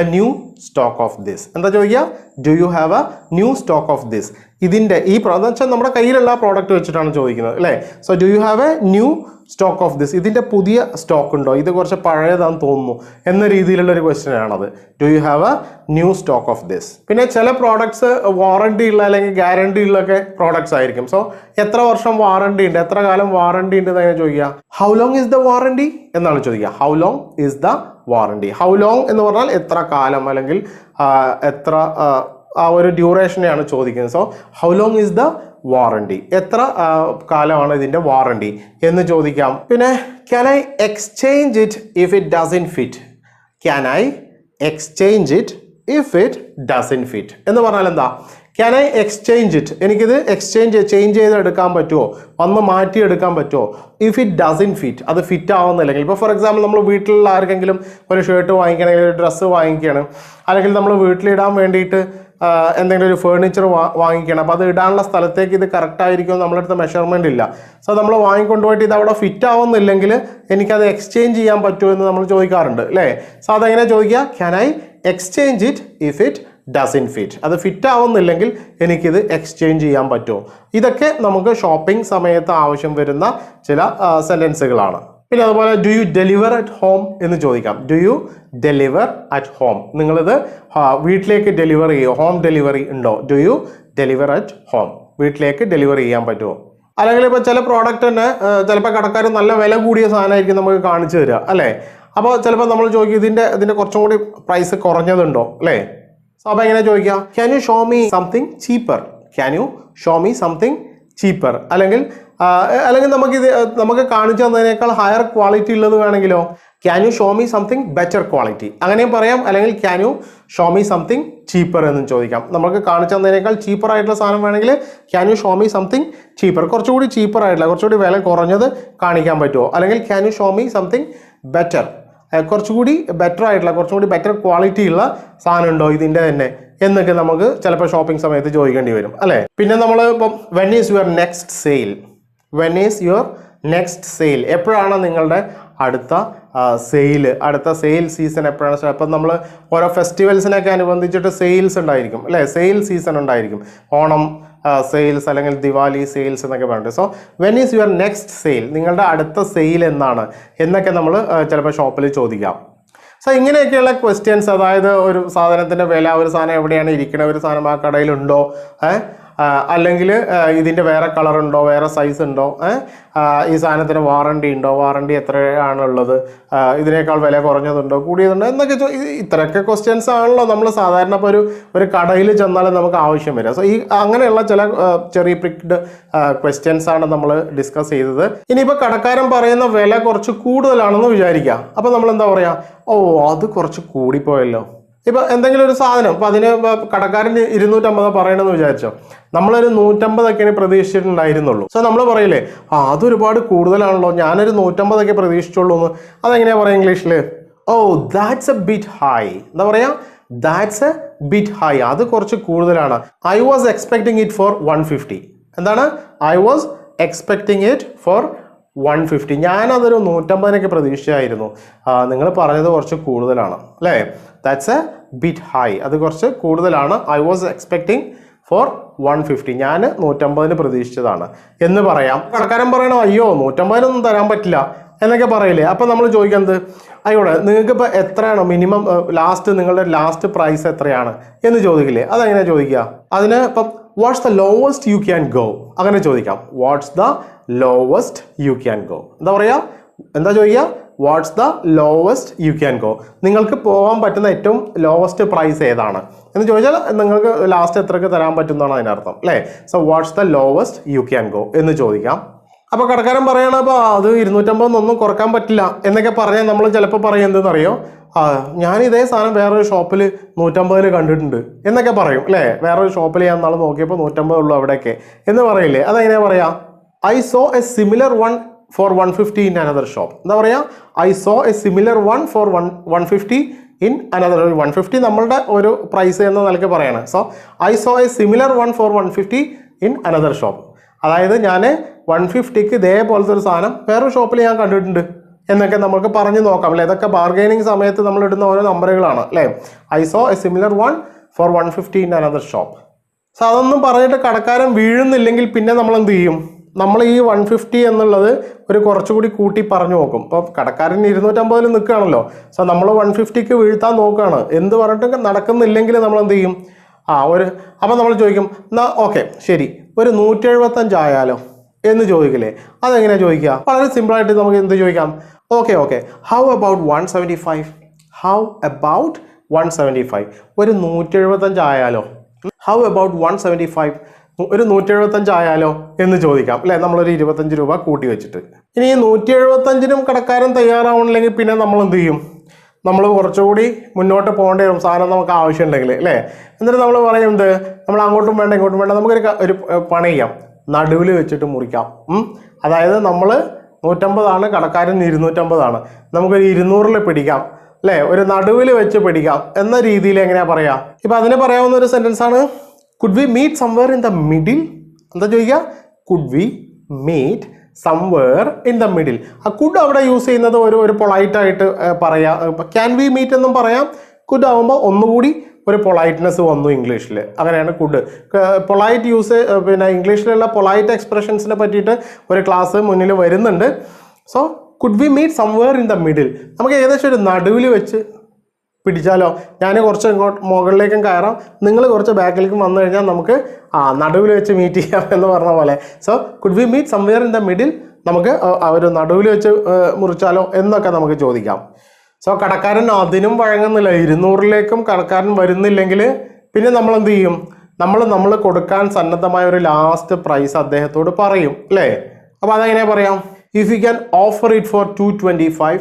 a new stock of this എന്താ ചോദിക്കുക do you have a new stock of this ഇതിന്റെ ഈ എന്ന് വെച്ചാൽ നമ്മുടെ കയ്യിലുള്ള പ്രോഡക്റ്റ് വെച്ചിട്ടാണ് ചോദിക്കുന്നത് അല്ലേ? So do you have a new stock of this ഇതിന്റെ പുതിയ സ്റ്റോക്ക് ഉണ്ടോ? ഇത് കുറച്ച് പഴയതാണെന്ന് തോന്നുന്നു എന്ന രീതിയിലുള്ള ഒരു ക്വസ്റ്റ്യൻ ആണത്. Do you have a new stock of this പിന്നെ ചില പ്രോഡക്ട്സ് വാറണ്ടി ഉള്ള അല്ലെങ്കിൽ ഗ്യാരണ്ടി ഉള്ളൊക്കെ പ്രോഡക്ട്സ് ആയിരിക്കും. സോ എത്ര വർഷം വാറണ്ടി ഉണ്ട്? എത്ര കാലം വാറണ്ടി ഉണ്ട് എന്ന് ചോദിക്കുക. How long is the warranty എന്നാണ് ചോദിക്കുക. How long is the warranty how long എന്ന് പറഞ്ഞാൽ എത്ര കാലം അല്ലെങ്കിൽ എത്ര ആ, ഒരു ഡ്യൂറേഷനെയാണ് ചോദിക്കുന്നത്. So how long is the warranty എത്ര കാലമാണ് ഇതിന്റെ വാറണ്ടി എന്ന് ചോദിക്കാം. പിന്നെ can I exchange it if it doesn't fit can I exchange it if it doesn't fit എന്ന് പറഞ്ഞാൽ എന്താ? ക്യാൻ ഐ എക്സ്ചേഞ്ച് ഇറ്റ് എനിക്കിത് എക്സ്ചേഞ്ച് ചേഞ്ച് ചെയ്ത് എടുക്കാൻ പറ്റുമോ വന്ന് മാറ്റി എടുക്കാൻ പറ്റുമോ ഇഫ് ഇറ്റ് ഡസൻ ഫിറ്റ് അത് ഫിറ്റ് ആവുന്നില്ലെങ്കിൽ. ഇപ്പോൾ ഫോർ എക്സാമ്പിൾ നമ്മൾ വീട്ടിലുള്ള ആർക്കെങ്കിലും ഒരു ഷർട്ട് വാങ്ങിക്കണമെങ്കിൽ ഒരു ഡ്രസ്സ് വാങ്ങിക്കുകയാണ് അല്ലെങ്കിൽ നമ്മൾ വീട്ടിലിടാൻ വേണ്ടിയിട്ട് എന്തെങ്കിലും ഒരു ഫേർണിച്ചർ വാങ്ങിക്കണം. അപ്പോൾ അത് ഇടാനുള്ള സ്ഥലത്തേക്ക് ഇത് കറക്റ്റ് ആയിരിക്കും നമ്മുടെ അടുത്ത് മെഷർമെന്റ് ഇല്ല. സോ നമ്മൾ വാങ്ങിക്കൊണ്ടുപോയിട്ട് ഇത് അവിടെ ഫിറ്റ് ആവുന്നില്ലെങ്കിൽ എനിക്കത് എക്സ്ചേഞ്ച് ചെയ്യാൻ പറ്റുമോ എന്ന് നമ്മൾ ചോദിക്കാറുണ്ട് അല്ലേ? സോ അതെങ്ങനെ ചോദിക്കുക? Can I exchange it if it doesn't fit അത് ഫിറ്റ് ആവുന്നില്ലെങ്കിൽ എനിക്കിത് എക്സ്ചേഞ്ച് ചെയ്യാൻ പറ്റുമോ? ഇതൊക്കെ നമുക്ക് ഷോപ്പിംഗ് സമയത്ത് ആവശ്യം വരുന്ന ചില സെന്റൻസുകളാണ് പിന്നെ അതുപോലെ do you deliver at home എന്ന് ചോദിക്കാം. Do you deliver at home നിങ്ങളിത് വീട്ടിലേക്ക് ഡെലിവർ ചെയ്യുമോ ഹോം ഡെലിവറി ഉണ്ടോ? Do you deliver at home വീട്ടിലേക്ക് ഡെലിവർ ചെയ്യാൻ പറ്റുമോ? അല്ലെങ്കിൽ ഇപ്പോൾ ചില പ്രോഡക്റ്റ് തന്നെ ചിലപ്പോൾ കടക്കാർ നല്ല വില കൂടിയ സാധനമായിരിക്കും നമുക്ക് കാണിച്ചു തരിക അല്ലേ? അപ്പോൾ ചിലപ്പോൾ നമ്മൾ ചോദിക്കും ഇതിന്റെ ഇതിന്റെ കുറച്ചും കൂടി പ്രൈസ് കുറഞ്ഞതുണ്ടോ അല്ലേ? അപ്പോൾ എങ്ങനെ ചോദിക്കാം can you show me something cheaper can you show me something cheaper അല്ലെങ്കിൽ അല്ലെങ്കിൽ നമുക്ക് ഇത് നമുക്ക് കാണിച്ചു തന്നതിനേക്കാൾ ഹയർ ക്വാളിറ്റി ഉള്ളത് വേണമെങ്കിലോ? Can you show me something better quality അങ്ങനെയും പറയാം. അല്ലെങ്കിൽ can you show me something cheaper എന്നും ചോദിക്കാം. നമുക്ക് കാണിച്ചു തന്നതിനേക്കാൾ ചീപ്പർ ആയിട്ടുള്ള സാധനം വേണമെങ്കിൽ can you show me something cheaper കുറച്ചുകൂടി ചീപ്പർ ആയിട്ടുള്ള കുറച്ചുകൂടി വില കുറഞ്ഞത് കാണിക്കാൻ പറ്റുമോ? അല്ലെങ്കിൽ can you show me something better കുറച്ചുകൂടി ബെറ്റർ ആയിട്ടുള്ള കുറച്ചുകൂടി ബെറ്റർ ക്വാളിറ്റി ഉള്ള സാധനം ഉണ്ടോ ഇതിന്റെ തന്നെ? എന്നൊക്കെ നമുക്ക് ചിലപ്പോൾ ഷോപ്പിംഗ് സമയത്ത് ചോദിക്കേണ്ടി വരും. അല്ലേ? പിന്നെ നമ്മൾ ഇപ്പം when is your next sale when is your next sale എപ്പോഴാണ് നിങ്ങളുടെ അടുത്ത സെയിൽ അടുത്ത സെയിൽ സീസൺ എപ്പോഴാണ്? അപ്പം നമ്മൾ ഓരോ ഫെസ്റ്റിവൽസിനൊക്കെ അനുബന്ധിച്ചിട്ട് സെയിൽസ് ഉണ്ടായിരിക്കും അല്ലേ? സെയിൽ സീസൺ ഉണ്ടായിരിക്കും. ഓണം സെയിൽസ് അല്ലെങ്കിൽ ദിവാലി സെയിൽസ് എന്നൊക്കെ പറഞ്ഞിട്ട്. So when is your next sale നിങ്ങളുടെ അടുത്ത സെയിൽ എന്നാണ് എന്നൊക്കെ നമ്മൾ ചിലപ്പോൾ ഷോപ്പിൽ ചോദിക്കാം. സോ ഇങ്ങനെയൊക്കെയുള്ള ക്വസ്റ്റ്യൻസ് അതായത് ഒരു സാധനത്തിന്റെ വില ഒരു സാധനം എവിടെയാണ് ഇരിക്കുന്നത് ഒരു സാധനം ആ കടയിലുണ്ടോ ഏഹ് അല്ലെങ്കിൽ ഇതിന്റെ വേറെ കളർ ഉണ്ടോ വേറെ സൈസ് ഉണ്ടോ ഈ സാധനത്തിന് വാറണ്ടി ഉണ്ടോ വാറണ്ടി എത്രയാണുള്ളത് ഇതിനേക്കാൾ വില കുറഞ്ഞതുണ്ടോ കൂടിയതുണ്ടോ എന്നൊക്കെ ഇത്രയൊക്കെ ക്വസ്റ്റ്യൻസ് ആണല്ലോ. നമ്മൾ സാധാരണ ഇപ്പോൾ ഒരു ഒരു കടയിൽ ചെന്നാലും നമുക്ക് ആവശ്യം വരിക സോ ഈ അങ്ങനെയുള്ള ചില ചെറിയ പ്രിക്ഡ് ക്വസ്റ്റ്യൻസ് ആണ് നമ്മൾ ഡിസ്കസ് ചെയ്തത്. ഇനിയിപ്പോൾ കടക്കാരൻ പറയുന്ന വില കുറച്ച് കൂടുതലാണെന്ന് വിചാരിക്കാം. അപ്പോൾ നമ്മൾ എന്താ പറയുക ഓ അത് കുറച്ച് കൂടിപ്പോയല്ലോ. ഇപ്പം എന്തെങ്കിലും ഒരു സാധനം ഇപ്പൊ അതിന് കടക്കാരൻ ഇരുന്നൂറ്റമ്പത് പറയണമെന്ന് വിചാരിച്ചോ. നമ്മളൊരു നൂറ്റമ്പതൊക്കെയാണ് പ്രതീക്ഷിച്ചിട്ടുണ്ടായിരുന്നുള്ളൂ. സോ നമ്മൾ പറയില്ലേ ആ അതൊരുപാട് കൂടുതലാണല്ലോ ഞാനൊരു നൂറ്റമ്പതൊക്കെ പ്രതീക്ഷിച്ചുള്ളൂ എന്ന്. അതെങ്ങനെയാ പറയുക ഇംഗ്ലീഷിൽ oh that's a bit high എന്താ പറയാ? ദാറ്റ്സ് എ ബിറ്റ് ഹൈ അത് കുറച്ച് കൂടുതലാണ്. I was expecting it for one fifty എന്താണ്? I was expecting it for one fifty ഞാനതൊരു നൂറ്റമ്പതിനൊക്കെ പ്രതീക്ഷയായിരുന്നു നിങ്ങൾ പറഞ്ഞത് കുറച്ച് കൂടുതലാണ് അല്ലേ? ദാറ്റ്സ് എ ബിറ്റ് ഹൈ അത് കുറച്ച് കൂടുതലാണ്. I was expecting for one fifty ഞാൻ നൂറ്റമ്പതിന് പ്രതീക്ഷിച്ചതാണ്. എന്ന് പറയാം. കടക്കാരൻ പറയണോ അയ്യോ നൂറ്റമ്പതിനൊന്നും തരാൻ പറ്റില്ല എന്നൊക്കെ പറയില്ലേ? അപ്പം നമ്മൾ ചോദിക്കുന്നത് ആയിക്കോട്ടെ നിങ്ങൾക്ക് എത്രയാണ് മിനിമം ലാസ്റ്റ് നിങ്ങളുടെ ലാസ്റ്റ് പ്രൈസ് എത്രയാണ്? എന്ന് ചോദിക്കില്ലേ? അതെങ്ങനെ ചോദിക്കുക? അതിന് ഇപ്പം what's the lowest you can go അങ്ങനെ ചോദിക്കാം. What's the lowest you can go എന്താ പറയുക എന്താ ചോദിക്കുക? What's the lowest you can go നിങ്ങൾക്ക് പോകാൻ പറ്റുന്ന ഏറ്റവും ലോവസ്റ്റ് പ്രൈസ് ഏതാണ്? എന്ന് ചോദിച്ചാൽ നിങ്ങൾക്ക് ലാസ്റ്റ് എത്രയൊക്കെ തരാൻ പറ്റുന്നതാണ് അതിനർത്ഥം അല്ലേ? So what's the lowest you can go എന്ന് ചോദിക്കാം. അപ്പോൾ കടക്കാരൻ പറയണ അപ്പോൾ അത് ഇരുന്നൂറ്റമ്പതൊന്നും കുറയ്ക്കാൻ പറ്റില്ല. എന്നൊക്കെ പറഞ്ഞാൽ നമ്മൾ ചിലപ്പോൾ പറയും എന്തെന്നറിയോ? ആ ഞാൻ ഇതേ സാധനം വേറൊരു ഷോപ്പിൽ നൂറ്റമ്പതിൽ കണ്ടിട്ടുണ്ട്. എന്നൊക്കെ പറയും അല്ലേ? വേറൊരു ഷോപ്പിൽ ഞാൻ നാളെ നോക്കിയപ്പോൾ നൂറ്റമ്പത് ഉള്ളൂ അവിടെയൊക്കെ. എന്ന് പറയില്ലേ? അതെങ്ങനെയാ പറയാ? I saw a similar one for one fifty in another shop എന്താ പറയുക I saw a similar one for one one fifty in another one fifty നമ്മളുടെ ഒരു പ്രൈസ് എന്ന നിലയ്ക്ക് പറയണം. So I saw a similar one for one fifty in another shop അതായത് ഞാൻ one ഫിഫ്റ്റിക്ക് ഇതേപോലത്തെ ഒരു സാധനം വേറൊരു ഷോപ്പിൽ ഞാൻ കണ്ടിട്ടുണ്ട് എന്നൊക്കെ നമുക്ക് പറഞ്ഞു നോക്കാം അല്ലേ? ഇതൊക്കെ ബാർഗൈനിങ് സമയത്ത് നമ്മൾ ഇടുന്ന ഓരോ നമ്പറുകളാണ് അല്ലേ? I saw a similar one for one fifty in another shop so അതൊന്നും പറഞ്ഞിട്ട് കടക്കാരൻ വീഴുന്നില്ലെങ്കിൽ പിന്നെ നമ്മൾ എന്ത് ചെയ്യും? നമ്മൾ ഈ വൺ ഫിഫ്റ്റി എന്നുള്ളത് ഒരു കുറച്ചുകൂടി കൂട്ടി പറഞ്ഞു നോക്കും. ഇപ്പോൾ കടക്കാരൻ ഇരുന്നൂറ്റമ്പതിൽ നിൽക്കുകയാണല്ലോ. സോ നമ്മൾ വൺ ഫിഫ്റ്റിക്ക് വീഴ്ത്താൻ നോക്കുകയാണ്. എന്ത് പറഞ്ഞിട്ട് നടക്കുന്നില്ലെങ്കിൽ നമ്മൾ എന്ത് ചെയ്യും? ആ ഒരു അപ്പം നമ്മൾ ചോദിക്കും എന്നാ ഓക്കെ ശരി. ഒരു നൂറ്റി എഴുപത്തഞ്ച് ആയാലോ? എന്ന് ചോദിക്കില്ലേ. അതെങ്ങനെയാണ് ചോദിക്കുക? വളരെ സിമ്പിളായിട്ട് നമുക്ക് എന്ത് ചോദിക്കാം? Okay okay how about one seventy five how about one seventy five ഒരു നൂറ്റി എഴുപത്തഞ്ച് ആയാലോ? How about one seventy five ഒരു നൂറ്റി എഴുപത്തഞ്ച് ആയാലോ എന്ന് ചോദിക്കാം. അല്ലേ? നമ്മളൊരു ഇരുപത്തഞ്ച് രൂപ കൂട്ടി വെച്ചിട്ട്. ഇനി ഈ നൂറ്റി എഴുപത്തഞ്ചിനും കടക്കാരൻ തയ്യാറാവണില്ലെങ്കിൽ പിന്നെ നമ്മൾ എന്ത് ചെയ്യും? നമ്മൾ കുറച്ചുകൂടി മുന്നോട്ട് പോകേണ്ടി വരും. സാധനം നമുക്ക് ആവശ്യമുണ്ടെങ്കിൽ അല്ലേ? എന്നിട്ട് നമ്മൾ പറയുന്നത് നമ്മൾ അങ്ങോട്ടും വേണ്ട ഇങ്ങോട്ടും വേണ്ട. നമുക്കൊരു ഒരു പണി ചെയ്യാം. നടുവിൽ വെച്ചിട്ട് മുറിക്കാം. അതായത് നമ്മൾ നൂറ്റമ്പതാണ് കടക്കാരൻ ഇരുന്നൂറ്റമ്പതാണ്. നമുക്കൊരു ഇരുന്നൂറിൽ പിടിക്കാം അല്ലേ? ഒരു നടുവിൽ വെച്ച് പിടിക്കാം എന്ന രീതിയിൽ എങ്ങനെയാ പറയാ? ഇപ്പൊ അതിന് പറയാവുന്ന ഒരു സെന്റൻസ് ആണ്. Could we meet somewhere in the middle എന്താ ചോദിക്കുക could we meet somewhere in the middle ആ കുഡ് അവിടെ യൂസ് ചെയ്യുന്നത് ഒരു ഒരു പൊളൈറ്റായിട്ട് പറയാം. ക്യാൻ വി മീറ്റ് എന്നും പറയാം. കുഡ് ആകുമ്പോൾ ഒന്നുകൂടി ഒരു പൊളൈറ്റ്നെസ് വന്നു ഇംഗ്ലീഷിൽ അങ്ങനെയാണ് കുഡ് പൊളൈറ്റ് യൂസ് പിന്നെ ഇംഗ്ലീഷിലുള്ള പൊളൈറ്റ് എക്സ്പ്രഷൻസിനെ പറ്റിയിട്ട് ഒരു ക്ലാസ് മുന്നിൽ വരുന്നുണ്ട്. So could we meet somewhere in the middle നമുക്ക് ഏകദേശം ഒരു നടുവിൽ വെച്ച് പിടിച്ചാലോ? ഞാൻ കുറച്ച് ഇങ്ങോട്ട് മുകളിലേക്കും കയറാം. നിങ്ങൾ കുറച്ച് ബാക്കിലേക്കും വന്നു കഴിഞ്ഞാൽ നമുക്ക് ആ നടുവിൽ വെച്ച് മീറ്റ് ചെയ്യാം എന്ന് പറഞ്ഞ പോലെ. So could we meet somewhere in the middle നമുക്ക് അവർ നടുവിൽ വെച്ച് മുറിച്ചാലോ എന്നൊക്കെ നമുക്ക് ചോദിക്കാം. സോ കടക്കാരൻ അതിനും വഴങ്ങുന്നില്ല. ഇരുന്നൂറിലേക്കും കടക്കാരൻ വരുന്നില്ലെങ്കിൽ പിന്നെ നമ്മൾ എന്ത് ചെയ്യും? നമ്മൾ നമ്മൾ കൊടുക്കാൻ സന്നദ്ധമായ ഒരു ലാസ്റ്റ് പ്രൈസ് അദ്ദേഹത്തോട് പറയും അല്ലേ? അപ്പോൾ അതെങ്ങനെ പറയാം? If you can offer it for two twenty five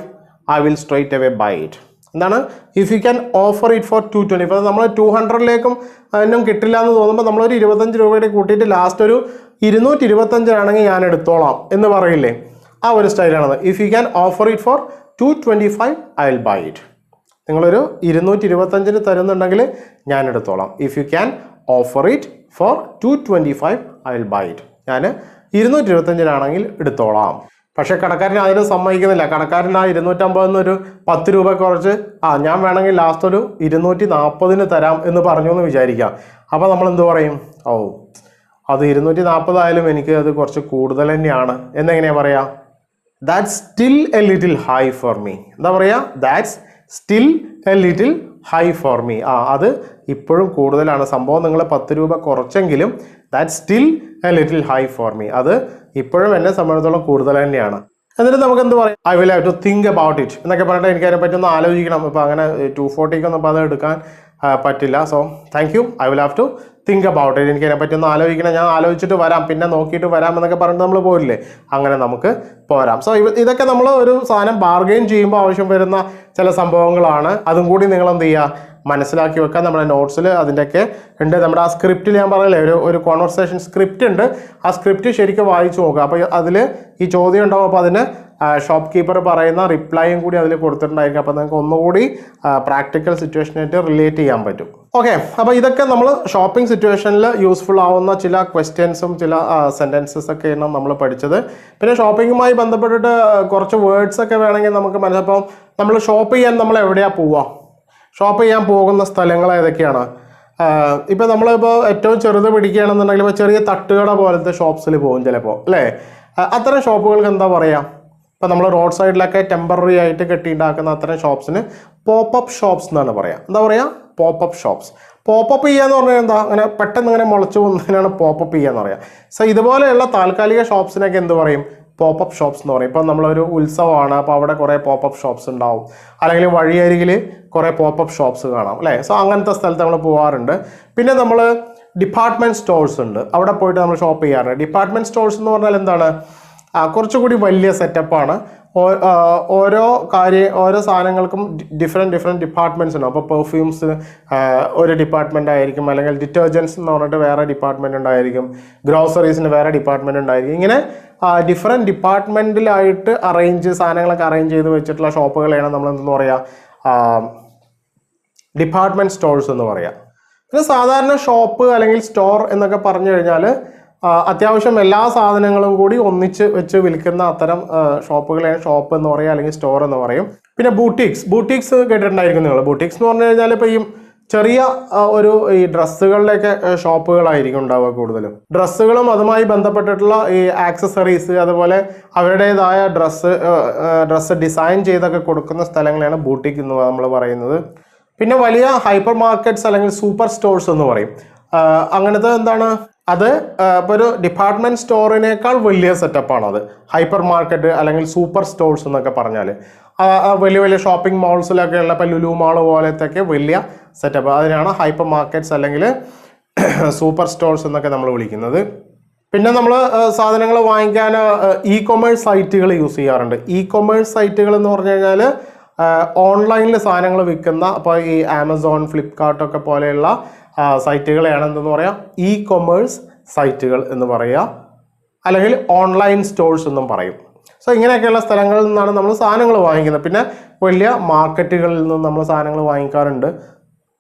I will straight away buy it എന്താണ്? If you can offer it for two twenty ഇപ്പോൾ നമ്മൾ ടു ഹൺഡ്രഡിലേക്കും അതിനും കിട്ടില്ല എന്ന് തോന്നുമ്പോൾ നമ്മളൊരു ഇരുപത്തഞ്ച് രൂപയുടെ കൂട്ടിയിട്ട് ലാസ്റ്റ് ഒരു ഇരുന്നൂറ്റി ഇരുപത്തഞ്ചിനാണെങ്കിൽ ഞാൻ എടുത്തോളാം എന്ന് പറയില്ലേ? ആ ഒരു സ്റ്റൈലാണത്. If you can offer it for two twenty five I will buy it നിങ്ങളൊരു ഇരുന്നൂറ്റി ഇരുപത്തഞ്ചിന് തരുന്നുണ്ടെങ്കിൽ ഞാൻ എടുത്തോളാം if you can offer it for two twenty five I will buy it ഞാൻ ഇരുന്നൂറ്റി ഇരുപത്തഞ്ചിനാണെങ്കിൽ എടുത്തോളാം. പക്ഷേ കടക്കാരൻ അതിന് സമ്മതിക്കുന്നില്ല. കടക്കാരൻ ആ ഇരുന്നൂറ്റമ്പതിൽ ഒരു പത്ത് രൂപ കുറച്ച് ആ ഞാൻ വേണമെങ്കിൽ ലാസ്റ്റ് ഒരു ഇരുന്നൂറ്റി നാൽപ്പതിന് തരാം എന്ന് പറഞ്ഞു എന്ന് വിചാരിക്കാം. അപ്പോൾ നമ്മൾ എന്ത് പറയും? ഓ അത് ഇരുന്നൂറ്റി നാൽപ്പതായാലും എനിക്ക് അത് കുറച്ച് കൂടുതൽ തന്നെയാണ്. എന്നെങ്ങനെയാണ് പറയാ? That's still a little high for me എന്താ പറയുക that's still a little high for me ആ അത് ഇപ്പോഴും കൂടുതലാണ്. സംഭവം നിങ്ങൾ പത്ത് രൂപ കുറച്ചെങ്കിലും that still a little high for me അത് ഇപ്പോഴും എന്നെ സംബന്ധിച്ചിടത്തോളം കൂടുതൽ തന്നെയാണ്. എന്നിട്ട് നമുക്ക് എന്ത് പറയാം? I will have to think about it എന്നൊക്കെ പറഞ്ഞിട്ട് എനിക്ക് അതിനെ പറ്റി ഒന്ന് ആലോചിക്കണം. അപ്പോൾ അങ്ങനെ ടു ഫോർട്ടിക്കൊന്നും അപ്പോൾ അത് എടുക്കാൻ പറ്റില്ല. So thank you I will have to think about it എനിക്ക് അതിനെ പറ്റി ഒന്ന് ആലോചിക്കണം. ഞാൻ ആലോചിച്ചിട്ട് വരാം. പിന്നെ നോക്കിയിട്ട് വരാം എന്നൊക്കെ പറഞ്ഞിട്ട് നമ്മൾ പോരില്ലേ? അങ്ങനെ നമുക്ക് പോരാം. സോ ഇതൊക്കെ നമ്മൾ ഒരു സാധനം ബാർഗെയിൻ ചെയ്യുമ്പോൾ ആവശ്യം വരുന്ന ചില സംഭവങ്ങളാണ്. അതും കൂടി നിങ്ങൾ എന്ത് ചെയ്യുക? മനസ്സിലാക്കി വെക്കാം നമ്മുടെ നോട്ട്സിൽ അതിന്റെയൊക്കെ ഉണ്ട്. നമ്മുടെ ആ സ്ക്രിപ്റ്റിൽ ഞാൻ പറയില്ലേ ഒരു ഒരു കോൺവെർസേഷൻ സ്ക്രിപ്റ്റ് ഉണ്ട്. ആ സ്ക്രിപ്റ്റ് ശരിക്കും വായിച്ചു നോക്കുക. അപ്പോൾ അതിൽ ഈ ചോദ്യം ഉണ്ടാവും. അപ്പോൾ അതിന് ഷോപ്പ് കീപ്പർ പറയുന്ന റിപ്ലൈയും കൂടി അതിൽ കൊടുത്തിട്ടുണ്ടായിരിക്കും. അപ്പോൾ നിങ്ങൾക്ക് ഒന്നുകൂടി പ്രാക്ടിക്കൽ സിറ്റുവേഷനായിട്ട് റിലേറ്റ് ചെയ്യാൻ പറ്റും. ഓക്കെ അപ്പോൾ ഇതൊക്കെ നമ്മൾ ഷോപ്പിംഗ് സിറ്റുവേഷനിൽ യൂസ്ഫുൾ ആവുന്ന ചില ക്വസ്റ്റ്യൻസും ചില സെന്റൻസസ് ഒക്കെയാണ് നമ്മൾ പഠിച്ചത്. പിന്നെ ഷോപ്പിങ്ങുമായി ബന്ധപ്പെട്ടിട്ട് കുറച്ച് വേർഡ്സ് ഒക്കെ വേണമെങ്കിൽ നമുക്ക് മനസ്സിലപ്പം നമ്മൾ ഷോപ്പ് ചെയ്യാൻ നമ്മൾ എവിടെയാണ് പോവുക ഷോപ്പ് ചെയ്യാൻ പോകുന്ന സ്ഥലങ്ങൾ ഏതൊക്കെയാണ്? ഇപ്പോൾ നമ്മളിപ്പോൾ ഏറ്റവും ചെറുത് പിടിക്കുകയാണെന്നുണ്ടെങ്കിൽ ഇപ്പോൾ ചെറിയ തട്ടുകട പോലത്തെ ഷോപ്സിൽ പോകും ചിലപ്പോൾ അല്ലേ? അത്തരം ഷോപ്പുകൾക്ക് എന്താ പറയുക ഇപ്പം നമ്മൾ റോഡ് സൈഡിലൊക്കെ ടെമ്പററി ആയിട്ട് കെട്ടിയിട്ടുണ്ടാക്കുന്ന അത്തരം ഷോപ്സിന് പോപ്പപ്പ് ഷോപ്സ് എന്നാണ് പറയുക എന്താ പറയുക പോപ്പപ്പ് ഷോപ്സ് പോപ്പപ്പ് ചെയ്യാന്ന് പറഞ്ഞാൽ എന്താ? അങ്ങനെ പെട്ടെന്ന് ഇങ്ങനെ മുളച്ചു പോകുന്നതിനാണ് പോപ്പപ്പ് ചെയ്യാന്ന് പറയുക സോ ഇതുപോലെയുള്ള താൽക്കാലിക ഷോപ്സിനൊക്കെ എന്ത് പറയും? പോപ്പപ്പ് ഷോപ്സ് എന്ന് പറയും. ഇപ്പം നമ്മളൊരു ഉത്സവമാണ് അപ്പോൾ അവിടെ കുറേ പോപ്പപ്പ് ഷോപ്സ് ഉണ്ടാവും. അല്ലെങ്കിൽ വഴിയരികിൽ കുറേ പോപ്പപ്പ് ഷോപ്സ് കാണാം അല്ലേ? സോ അങ്ങനത്തെ സ്ഥലത്ത് നമ്മൾ പോകാറുണ്ട് പിന്നെ നമ്മൾ ഡിപ്പാർട്ട്മെന്റ് സ്റ്റോഴ്സ് ഉണ്ട്. അവിടെ പോയിട്ട് നമ്മൾ ഷോപ്പ് ചെയ്യാറുണ്ട്. ഡിപ്പാർട്ട്മെന്റ് സ്റ്റോഴ്സ് എന്ന് പറഞ്ഞാൽ എന്താണ്? കുറച്ചുകൂടി വലിയ സെറ്റപ്പാണ് ഓരോ കാര്യ ഓരോ സാധനങ്ങൾക്കും ഡിഫറെന്റ് ഡിഫറെന്റ് ഡിപ്പാർട്ട്മെന്റ്സ് ഉണ്ട്. അപ്പോൾ പെർഫ്യൂംസ് ഒരു ഡിപ്പാർട്ട്മെന്റ് ആയിരിക്കും. അല്ലെങ്കിൽ ഡിറ്റർജൻസ് എന്ന് പറഞ്ഞിട്ട് വേറെ ഡിപ്പാർട്ട്മെന്റ് ഉണ്ടായിരിക്കും. ഗ്രോസറീസിന് വേറെ ഡിപ്പാർട്ട്മെന്റ് ഉണ്ടായിരിക്കും. ഇങ്ങനെ ഡിഫറെന്റ് ഡിപ്പാർട്ട്മെന്റിലായിട്ട് അറേഞ്ച് സാധനങ്ങളൊക്കെ അറേഞ്ച് ചെയ്ത് വെച്ചിട്ടുള്ള ഷോപ്പുകളെയാണ് നമ്മൾ എന്തെന്ന് പറയുക ഡിപ്പാർട്ട്മെന്റ് സ്റ്റോഴ്സ് എന്ന് പറയുക പിന്നെ സാധാരണ ഷോപ്പ് അല്ലെങ്കിൽ സ്റ്റോർ എന്നൊക്കെ പറഞ്ഞു കഴിഞ്ഞാൽ അത്യാവശ്യം എല്ലാ സാധനങ്ങളും കൂടി ഒന്നിച്ച് വെച്ച് വിൽക്കുന്ന അത്തരം ഷോപ്പുകളെ ഷോപ്പ് എന്ന് പറയുക അല്ലെങ്കിൽ സ്റ്റോർ എന്ന് പറയും. പിന്നെ ബൂട്ടിക്സ്. ബൂട്ടിക്സ് കേട്ടിട്ടുണ്ടായിരിക്കും നിങ്ങൾ. ബൂട്ടിക്സ് എന്ന് പറഞ്ഞു കഴിഞ്ഞാൽ ഇപ്പോൾ ഈ ചെറിയ ഒരു ഈ ഡ്രസ്സുകളുടെയൊക്കെ ഷോപ്പുകളായിരിക്കും ഉണ്ടാവുക കൂടുതലും. ഡ്രസ്സുകളും അതുമായി ബന്ധപ്പെട്ടിട്ടുള്ള ഈ ആക്സസറീസ് അതുപോലെ അവരുടേതായ ഡ്രസ്സ് ഡ്രസ്സ് ഡിസൈൻ ചെയ്തൊക്കെ കൊടുക്കുന്ന സ്ഥലങ്ങളെയാണ് ബൂട്ടിക് എന്ന് നമ്മൾ പറയുന്നത്. പിന്നെ വലിയ ഹൈപ്പർ മാർക്കറ്റ്സ് അല്ലെങ്കിൽ സൂപ്പർ സ്റ്റോഴ്സ് എന്ന് പറയും. അങ്ങനത്തെ എന്താണ്? അത് ഇപ്പോൾ ഒരു ഡിപ്പാർട്ട്മെന്റ് സ്റ്റോറിനേക്കാൾ വലിയ സെറ്റപ്പാണ് അത്? ഹൈപ്പർ മാർക്കറ്റ് അല്ലെങ്കിൽ സൂപ്പർ സ്റ്റോഴ്സ് എന്നൊക്കെ പറഞ്ഞാൽ വലിയ വലിയ ഷോപ്പിംഗ് മോൾസിലൊക്കെ ഉള്ള ഇപ്പോൾ ലുലു മാൾ പോലത്തെയൊക്കെ വലിയ സെറ്റപ്പ് അതിനാണ് ഹൈപ്പർ മാർക്കറ്റ്സ് അല്ലെങ്കിൽ <coughs> സൂപ്പർ സ്റ്റോഴ്സ് എന്നൊക്കെ നമ്മൾ വിളിക്കുന്നത്. പിന്നെ നമ്മൾ സാധനങ്ങൾ വാങ്ങിക്കാൻ ഇ കൊമേഴ്സ് സൈറ്റുകൾ യൂസ് ചെയ്യാറുണ്ട്. ഇ കൊമേഴ്സ് സൈറ്റുകൾ എന്ന് പറഞ്ഞു കഴിഞ്ഞാൽ ഓൺലൈനിൽ സാധനങ്ങൾ വിൽക്കുന്ന അപ്പോൾ ഈ ആമസോൺ ഫ്ലിപ്കാർട്ടൊക്കെ പോലെയുള്ള സൈറ്റുകളെയാണ് എന്തെന്ന് പറയാം? ഇ കൊമേഴ്സ് സൈറ്റുകൾ എന്ന് പറയുക അല്ലെങ്കിൽ ഓൺലൈൻ സ്റ്റോഴ്സ് എന്നും പറയും. സോ ഇങ്ങനെയൊക്കെയുള്ള സ്ഥലങ്ങളിൽ നിന്നാണ് നമ്മൾ സാധനങ്ങൾ വാങ്ങിക്കുന്നത്. പിന്നെ വലിയ മാർക്കറ്റുകളിൽ നിന്നും നമ്മൾ സാധനങ്ങൾ വാങ്ങിക്കാറുണ്ട്.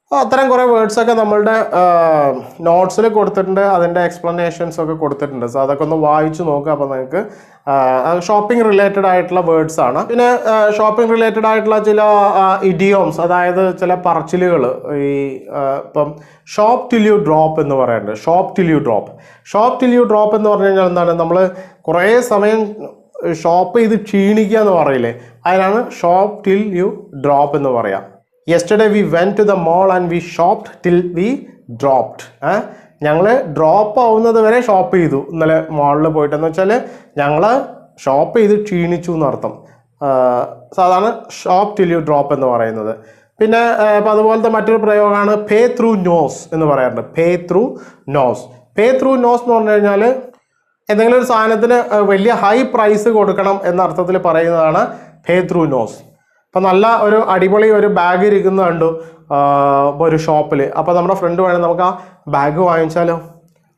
അപ്പോൾ അത്തരം കുറേ വേർഡ്സൊക്കെ നമ്മളുടെ നോട്ട്സിൽ കൊടുത്തിട്ടുണ്ട്. അതിന്റെ എക്സ്പ്ലനേഷൻസ് ഒക്കെ കൊടുത്തിട്ടുണ്ട്. സോ അതൊക്കെ ഒന്ന് വായിച്ചു നോക്കുക അപ്പോൾ നിങ്ങൾക്ക് ഷോപ്പിംഗ് റിലേറ്റഡ് ആയിട്ടുള്ള വേർഡ്സ് ആണ്. പിന്നെ ഷോപ്പിംഗ് റിലേറ്റഡ് ആയിട്ടുള്ള ചില ഇഡിയോംസ് അതായത് ചില പറച്ചിലുകൾ ഈ ഇപ്പം ഷോപ്പ് ടിൽ യു ഡ്രോപ്പ് എന്ന് പറയുന്നുണ്ട്. Shop till you drop shop till you drop എന്ന് പറഞ്ഞു കഴിഞ്ഞാൽ എന്താണ്? നമ്മൾ കുറേ സമയം ഷോപ്പ് ചെയ്ത് ക്ഷീണിക്കുക എന്ന് പറയില്ലേ? അതിനാണ് ഷോപ്പ് ടിൽ യു ഡ്രോപ്പ് എന്ന് പറയാം. Yesterday we went to the mall and we shopped till we dropped ഞങ്ങൾ ഡ്രോപ്പ് ആവുന്നത് വരെ ഷോപ്പ് ചെയ്തു. ഇന്നലെ മോളിൽ പോയിട്ടെന്ന് വെച്ചാൽ ഞങ്ങൾ ഷോപ്പ് ചെയ്ത് ക്ഷീണിച്ചു എന്നർത്ഥം. സാധാരണ ഷോപ്പ് ടിൽ യു ഡ്രോപ്പ് എന്ന് പറയുന്നത്. പിന്നെ അപ്പോൾ അതുപോലത്തെ മറ്റൊരു പ്രയോഗമാണ് പേ ത്രൂ നോസ് എന്ന് പറയാറുണ്ട്. Pay through nose pay through nose എന്ന് പറഞ്ഞു കഴിഞ്ഞാൽ എന്തെങ്കിലും ഒരു സാധനത്തിന് വലിയ ഹൈ പ്രൈസ് കൊടുക്കണം എന്ന അർത്ഥത്തിൽ പറയുന്നതാണ് പേ ത്രൂ നോസ് അപ്പം നല്ല ഒരു അടിപൊളി ഒരു ബാഗ് ഇരിക്കുന്ന കണ്ടു ഒരു ഷോപ്പിൽ അപ്പോൾ നമ്മുടെ ഫ്രണ്ട് വേണേൽ നമുക്ക് ആ ബാഗ് വാങ്ങിച്ചാലോ?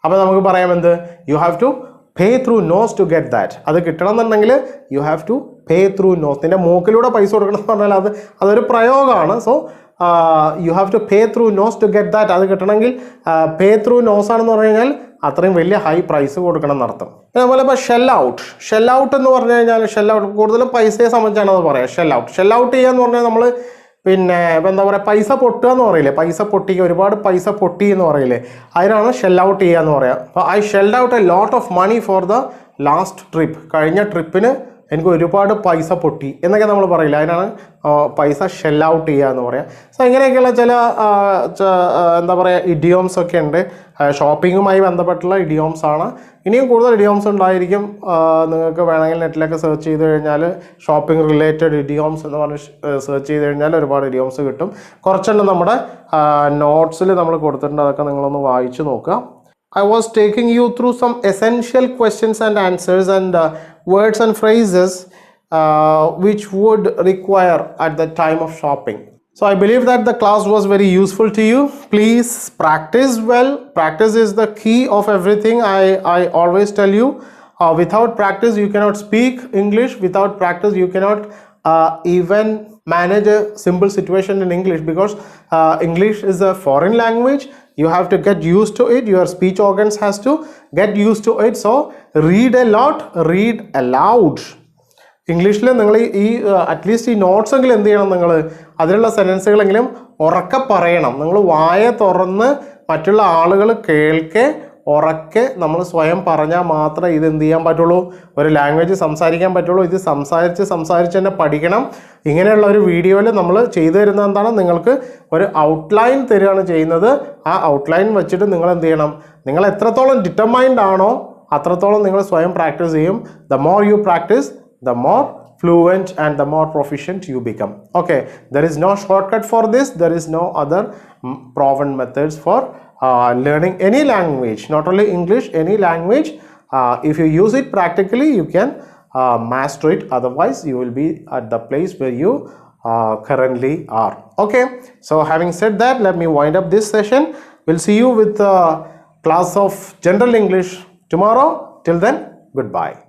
അപ്പോൾ നമുക്ക് പറയാം എന്ത്? You have to pay through nose to get that അത് കിട്ടണം എന്നുണ്ടെങ്കിൽ you have to pay through nose നിന്റെ മൂക്കിലൂടെ പൈസ കൊടുക്കണം എന്ന് പറഞ്ഞാൽ അത് അതൊരു പ്രയോഗമാണ്. So you have to pay through nose to get that അത് കിട്ടണമെങ്കിൽ പേ ത്രൂ നോസ് ആണെന്ന് പറഞ്ഞു കഴിഞ്ഞാൽ അത്രയും വലിയ ഹൈ പ്രൈസ് കൊടുക്കണം എന്നർത്ഥം അതുപോലെ ഇപ്പോൾ ഷെൽ ഔട്ട് ഷെൽ ഔട്ട് എന്ന് പറഞ്ഞു കഴിഞ്ഞാൽ ഷെൽ ഔട്ട് കൂടുതലും പൈസയെ സംബന്ധിച്ചാണ് അത് പറയുക ഷെൽ ഔട്ട് ഷെൽ ഔട്ട് ചെയ്യുക എന്ന് പറഞ്ഞാൽ നമ്മൾ പിന്നെ ഇപ്പം എന്താ പറയുക പൈസ പൊട്ടുക എന്ന് പറയില്ലേ? പൈസ പൊട്ടിക്കുക ഒരുപാട് പൈസ പൊട്ടി എന്ന് പറയില്ലേ? അതിനാണ് ഷെൽ ഔട്ട് ചെയ്യുക എന്ന് പറയുക അപ്പോൾ I shelled out a lot of money for the last trip കഴിഞ്ഞ ട്രിപ്പിന് എനിക്ക് ഒരുപാട് പൈസ പൊട്ടി എന്നൊക്കെ നമ്മൾ പറയില്ല. അതിനാണ് പൈസ ഷെൽ ഔട്ട് ചെയ്യുക എന്ന് പറയാം. സോ ഇങ്ങനെയൊക്കെയുള്ള ചില എന്താ പറയുക ഇഡിയോംസ് ഒക്കെ ഉണ്ട്. ഷോപ്പിങ്ങുമായി ബന്ധപ്പെട്ടുള്ള ഇഡിയോംസ് ആണ്. ഇനിയും കൂടുതൽ ഇഡിയോംസ് ഉണ്ടായിരിക്കും. നിങ്ങൾക്ക് വേണമെങ്കിൽ നെറ്റിലൊക്കെ സെർച്ച് ചെയ്ത് കഴിഞ്ഞാൽ ഷോപ്പിംഗ് റിലേറ്റഡ് ഇഡിയോംസ് എന്ന് പറഞ്ഞ് സെർച്ച് ചെയ്ത് കഴിഞ്ഞാൽ ഒരുപാട് ഇഡിയോംസ് കിട്ടും. കുറച്ചെണ്ണം നമ്മുടെ നോട്ട്സിൽ നമ്മൾ കൊടുത്തിട്ടുണ്ട്. അതൊക്കെ നിങ്ങളൊന്ന് വായിച്ച് നോക്കുക. I was taking you through some essential questions and answers and uh, words and phrases uh, which would require at the time of shopping. So I believe that the class was very useful to you. Please practice well. Practice is the key of everything. I, I always tell you uh, without practice, you cannot speak English. Without practice, you cannot uh, even manage a simple situation in English because uh, English is a foreign language. You have to get used to it. Your speech organs has to get used to it. So read a lot, read aloud. ഇംഗ്ലീഷിൽ നിങ്ങൾ ഈ at least ഈ notes എങ്കിലും എന്ത് ചെയ്യണം നിങ്ങൾ അതിലുള്ള സെന്റൻസുകളെങ്കിലും ഉറക്കെ പറയണം നിങ്ങൾ വായ തുറന്ന് മറ്റുള്ള ആളുകൾ കേൾക്കെ ഉറക്കെ നമ്മൾ സ്വയം പറഞ്ഞാൽ മാത്രമേ ഇത് എന്ത് ചെയ്യാൻ പറ്റുള്ളൂ? ഒരു ലാംഗ്വേജ് സംസാരിക്കാൻ പറ്റുള്ളൂ. ഇത് സംസാരിച്ച് സംസാരിച്ച് തന്നെ പഠിക്കണം. ഇങ്ങനെയുള്ള ഒരു വീഡിയോയിൽ നമ്മൾ ചെയ്തു തരുന്നത് എന്താണ്? നിങ്ങൾക്ക് ഒരു ഔട്ട്ലൈൻ തരികയാണ് ചെയ്യുന്നത്. ആ ഔട്ട്ലൈൻ വെച്ചിട്ട് നിങ്ങൾ എന്ത് ചെയ്യണം? നിങ്ങൾ എത്രത്തോളം ഡിറ്റർമൈൻഡ് ആണോ അത്രത്തോളം നിങ്ങൾ സ്വയം പ്രാക്ടീസ് ചെയ്യും. The more you practice the more fluent and the more proficient you become. Okay. There is no shortcut for this. There is no other mm, proven methods for uh, learning any language not only english any language. Uh, if you use it practically you can uh, master it. Otherwise you will be at the place where you uh, currently are. Okay. So having said that let me wind up this session. We'll see you with uh, class of general english tomorrow. Till then goodbye